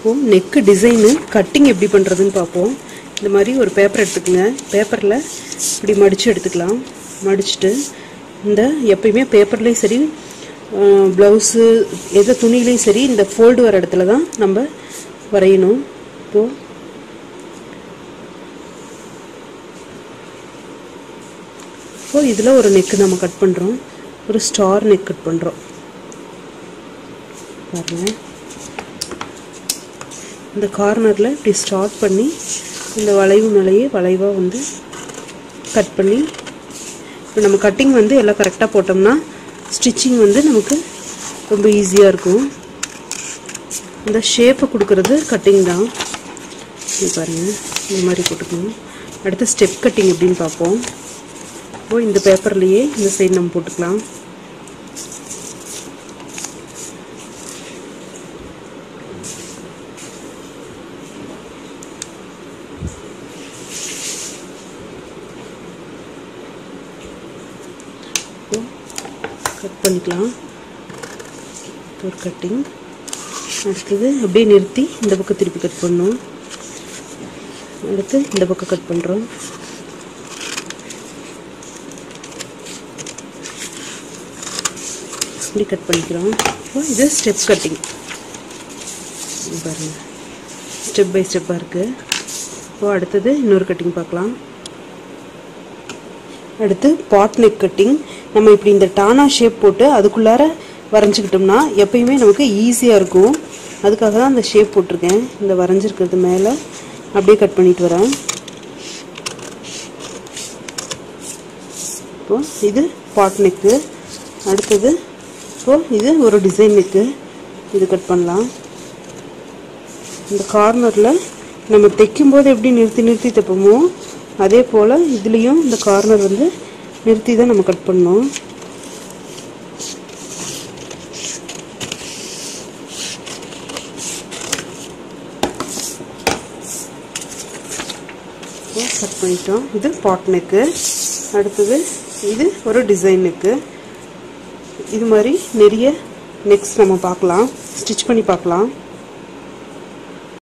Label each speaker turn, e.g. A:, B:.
A: இப்போது neck design cutting எப்படி பண்ணுறதுன்னு பார்ப்போம். இந்த மாதிரி ஒரு பேப்பர் எடுத்துக்கோங்க. பேப்பரில் இப்படி மடித்து எடுத்துக்கலாம். மடிச்சுட்டு இந்த எப்பயுமே பேப்பர்லேயும் சரி ப்ளவுஸு எந்த துணிலையும் சரி இந்த ஃபோல்டு வர இடத்துல தான் நம்ம வரையணும். இப்போது இப்போ இதில் ஒரு நெக்கு நம்ம கட் பண்ணுறோம் ஒரு ஸ்டார் நெக் கட் பண்ணுறோம் பாருங்கள் இந்த கார்னரில் இப்படி ஸ்டார்ட் பண்ணி இந்த வளைவு மேலேயே வளைவாக வந்து கட் பண்ணி இப்போ நம்ம கட்டிங் வந்து எல்லாம் கரெக்டாக போட்டோம்னா ஸ்டிச்சிங் வந்து நமக்கு ரொம்ப ஈஸியாக இருக்கும். இந்த ஷேப்பை கொடுக்கறது கட்டிங் தான். பாருங்கள் இந்த மாதிரி போட்டுக்கணும். அடுத்து ஸ்டெப் கட்டிங் எப்படின்னு பார்ப்போம். இப்போ இந்த பேப்பர்லேயே இந்த சைடு நம்ம போட்டுக்கலாம். கட் பண்ணிக்கலாம். ஒரு கட்டிங் அடுத்தது அப்படியே நிறுத்தி இந்த பக்கம் திருப்பி கட் பண்ணோம் அடுத்து இந்த பக்கம் கட் பண்ணுறோம் இப்படி கட் பண்ணிக்கிறோம். இப்போ இது ஸ்டெப் கட்டிங் பாருங்க. ஸ்டெப் பை ஸ்டெப்பாக இருக்குது இப்போது அடுத்தது இன்னொரு கட்டிங் பார்க்கலாம். அடுத்து பாட் நெக் கட்டிங் நம்ம இப்படி இந்த டானா ஷேப் போட்டு அதுக்குள்ளார வரைஞ்சிக்கிட்டோம்னா எப்பயுமே நமக்கு ஈஸியாக இருக்கும். அதுக்காக தான் அந்த ஷேப் போட்டிருக்கேன். இந்த வரைஞ்சிருக்கிறது மேலே. அப்படியே கட் பண்ணிட்டு வரேன். இப்போ இது பாட் நெக்கு அடுத்தது இப்போது இது ஒரு டிசைன் நெக்கு இது கட் பண்ணலாம். இந்த கார்னரில் நம்ம தைக்கும்போது எப்படி நிறுத்தி நிறுத்தி தைப்போமோ அதே போல் இதுலேயும் இந்த கார்னர் வந்து நிறுத்தி தான் நம்ம கட் பண்ணோம். கட் பண்ணிட்டோம். இது பாட்னுக்கு அடுத்தது இது ஒரு டிசைனுக்கு இது மாதிரி நிறைய நெக்ஸ்ட் நம்ம பார்க்கலாம். ஸ்டிச் பண்ணி பார்க்கலாம்.